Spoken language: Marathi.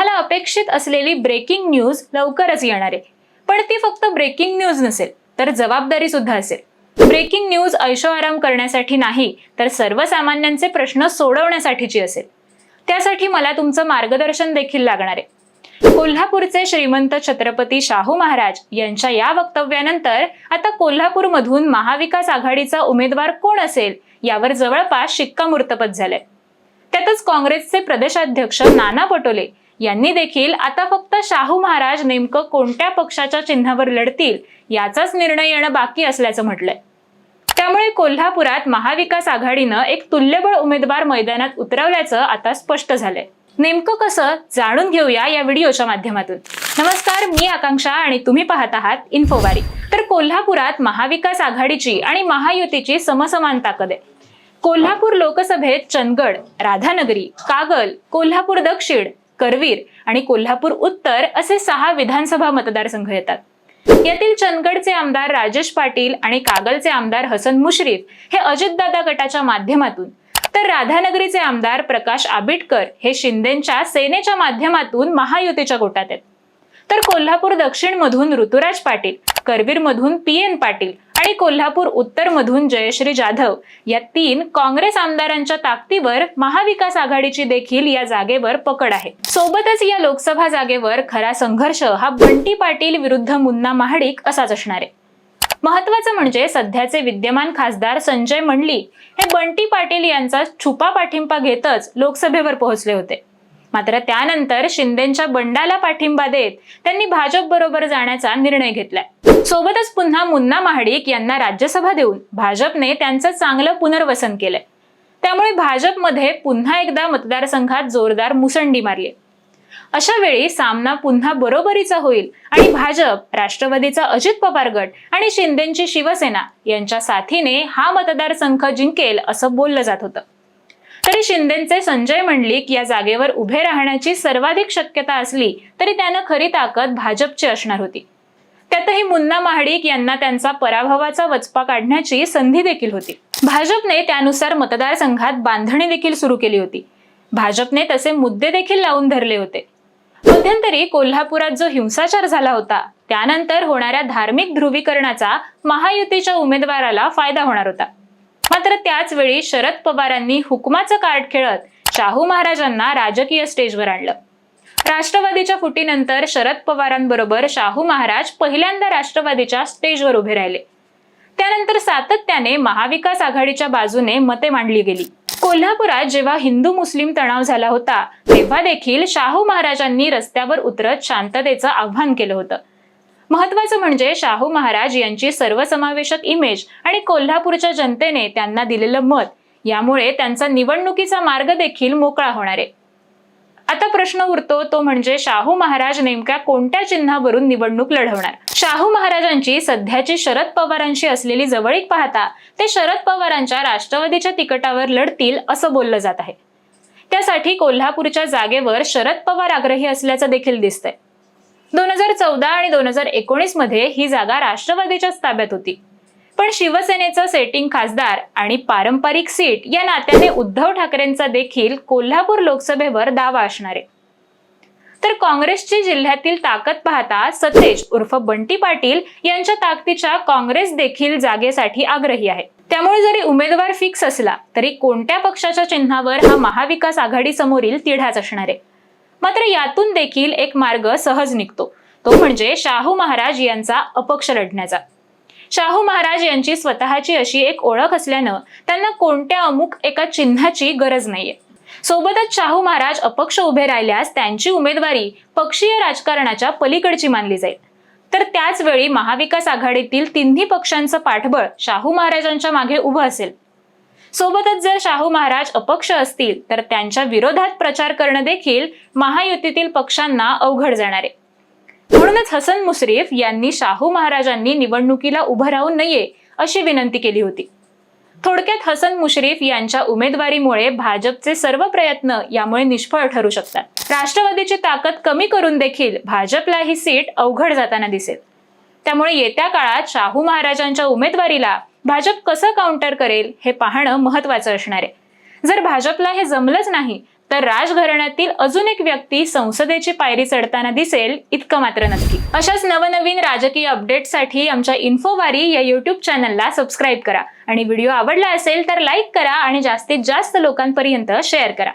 तुम्हाला अपेक्षित असलेली ब्रेकिंग न्यूज लवकरच येणार आहे. पण ती फक्त ब्रेकिंग न्यूज नसेल तर जबाबदारी सुद्धा असेल. ब्रेकिंग न्यूज ऐशो आराम करण्यासाठी नाही तर सर्वसामान्यांचे प्रश्न सोडवण्यासाठीची असेल. त्यासाठी मला तुमचं मार्गदर्शन देखील लागणार आहे. कोल्हापूरचे श्रीमंत छत्रपती शाहू महाराज यांच्या या वक्तव्यानंतर आता कोल्हापूरमधून महाविकास आघाडीचा उमेदवार कोण असेल यावर जवळपास शिक्कामोर्तबच झालंय. त्यातच काँग्रेसचे प्रदेशाध्यक्ष नाना पटोले यांनी देखील आता फक्त शाहू महाराज नेमकं कोणत्या पक्षाच्या चिन्हावर लढतील याचाच निर्णय येणं बाकी असल्याचं म्हटलंय. त्यामुळे कोल्हापुरात महाविकास आघाडीनं एक तुल्यबळ उमेदवार मैदानात उतरवल्याचं आता स्पष्ट झालंय. नेमकं कसं जाणून घेऊया या व्हिडिओच्या माध्यमातून. नमस्कार मी आकांक्षा आणि तुम्ही पाहत आहात इन्फोवारी. तर कोल्हापुरात महाविकास आघाडीची आणि महायुतीची समसमान ताकद आहे. कोल्हापूर लोकसभेत चंदगड राधानगरी कागल कोल्हापूर दक्षिण करवीर आणि कोल्हापूर उत्तर असे सहा विधानसभा मतदारसंघ येतात. यातील चंदगडचे आमदार राजेश पाटील आणि कागलचे आमदार हसन मुश्रीफ हे अजितदादा गटाच्या माध्यमातून. तर राधानगरीचे आमदार प्रकाश आबिटकर हे शिंदेच्या सेनेच्या माध्यमातून महायुतीच्या गोटात आहेत. तर कोल्हापूर दक्षिण मधून ऋतुराज पाटील करवीर मधून पी एन पाटील आणि कोल्हापूर उत्तर मधून जयश्री जाधव या तीन काँग्रेस आमदारांच्या ताकदीवर महाविकास आघाडीची देखील या जागेवर पकड आहे. सोबतच या लोकसभा जागेवर खरा संघर्ष हा बंटी पाटील विरुद्ध मुन्ना महाडिक असाच असणार आहे. महत्वाचं म्हणजे सध्याचे विद्यमान खासदार संजय मंडली हे बंटी पाटील यांचा छुपा पाठिंबा घेतच लोकसभेवर पोहोचले होते. मात्र त्यानंतर शिंदेच्या बंडाला पाठिंबा देत त्यांनी भाजप बरोबर जाण्याचा निर्णय घेतलाय. सोबतच पुन्हा मुन्ना महाडिक यांना राज्यसभा देऊन भाजपने त्यांचं चांगलं पुनर्वसन केलंय. त्यामुळे भाजपमध्ये पुन्हा एकदा मतदारसंघात जोरदार मुसंडी मारली अशा वेळी सामना पुन्हा बरोबरीचा होईल आणि भाजप राष्ट्रवादीचा अजित पवार गट आणि शिंदेची शिवसेना यांच्या साथीने हा मतदारसंघ जिंकेल असं बोललं जात होतं. तरी शिंदेचे संजय मंडलिक या जागेवर उभे राहण्याची सर्वाधिक शक्यता असली तरी त्यानं खरी ताकद भाजपची असणार होती. त्यातही मुन्ना महाडिक यांना त्यांचा पराभवाचा वचपा काढण्याची संधी देखील होती. भाजपने त्यानुसार मतदारसंघात बांधणी देखील सुरू केली होती. भाजपने तसे मुद्दे देखील लावून धरले होते. मध्यंतरी कोल्हापुरात जो हिंसाचार झाला होता त्यानंतर होणाऱ्या धार्मिक ध्रुवीकरणाचा महायुतीच्या उमेदवाराला फायदा होणार होता. मात्र त्याचवेळी शरद पवारांनी हुकमाचं कार्ड खेळत शाहू महाराजांना राजकीय स्टेजवर आणलं. राष्ट्रवादीच्या फुटीनंतर शरद पवारांबरोबर शाहू महाराज पहिल्यांदा राष्ट्रवादीच्या स्टेजवर उभे राहिले. त्यानंतर सातत्याने महाविकास आघाडीच्या बाजूने मते मांडली गेली. कोल्हापुरात जेव्हा हिंदू मुस्लिम तणाव झाला होता तेव्हा देखील शाहू महाराजांनी रस्त्यावर उतरत शांततेचं आव्हान केलं होतं. महत्वाचं म्हणजे शाहू महाराज यांची सर्वसमावेशक इमेज आणि कोल्हापूरच्या जनतेने त्यांना दिलेलं मत. यामुळे त्यांचा निवडणुकीचा मार्ग देखील मोकळा होणार आहे. आता प्रश्न उरतो तो म्हणजे शाहू महाराज नेमक्या कोणत्या चिन्हावरून निवडणूक लढवणार? शाहू महाराजांची सध्याची शरद पवारांशी असलेली जवळीक पाहता ते शरद पवारांच्या राष्ट्रवादीच्या तिकटावर लढतील असं बोललं जात आहे. त्यासाठी कोल्हापूरच्या जागेवर शरद पवार आग्रही असल्याचं देखील दिसतंय. दोन हजार चौदा आणि दोन हजार एकोणीसमध्ये ही जागा राष्ट्रवादीच्याच ताब्यात होती. पण शिवसेनेचं सेटिंग खासदार आणि पारंपरिक सीट या नात्याने उद्धव ठाकरेंचा देखील कोल्हापूर लोकसभेवर दावा असणार. आहे तर काँग्रेसची जिल्ह्यातील ताकद पाहता सतेज उर्फ बंटी पाटील यांच्या ताकदीच्या काँग्रेस देखील जागेसाठी आग्रही आहे. त्यामुळे जरी उमेदवार फिक्स असला तरी कोणत्या पक्षाच्या चिन्हावर हा महाविकास आघाडी समोरील तिढाच असणार? आहे मात्र यातून देखील एक मार्ग सहज निघतो. तो म्हणजे शाहू महाराज यांचा अपक्ष लढण्याचा. शाहू महाराज यांची स्वतःची अशी एक ओळख असल्यानं त्यांना कोणत्या अमुक एका चिन्हाची गरज नाहीये. सोबतच शाहू महाराज अपक्ष उभे राहिल्यास त्यांची उमेदवारी पक्षीय राजकारणाच्या पलीकडची मानली जाईल. तर त्याच वेळी महाविकास आघाडीतील तिन्ही पक्षांचं पाठबळ शाहू महाराजांच्या मागे उभं असेल. सोबतच जर शाहू महाराज अपक्ष असतील तर त्यांच्या विरोधात प्रचार करणं देखील महायुतीतील पक्षांना अवघड जाणार आहे. म्हणूनच हसन मुश्रीफ यांनी शाहू महाराजांनी निवडणुकीला उभं राहू नये अशी विनंती केली होती. थोडक्यात हसन मुश्रीफ यांच्या उमेदवारीमुळे भाजपचे सर्व प्रयत्न यामुळे निष्फळ ठरू शकतात. राष्ट्रवादीची ताकद कमी करून देखील भाजपला ही सीट अवघड जाताना दिसेल. त्यामुळे येत्या काळात शाहू महाराजांच्या उमेदवारीला भाजप कसं काउंटर करेल हे पाहणं महत्वाचं असणार आहे. जर भाजपला हे जमलंच नाही तर राजघराण्यातील अजून एक व्यक्ती संसदेची पायरी चढताना दिसेल इतकं मात्र नक्की. अशाच नवनवीन राजकीय अपडेटसाठी आमच्या इन्फोवारी या युट्यूब चॅनलला सबस्क्राईब करा. आणि व्हिडिओ आवडला असेल तर लाईक करा आणि जास्तीत जास्त लोकांपर्यंत शेअर करा.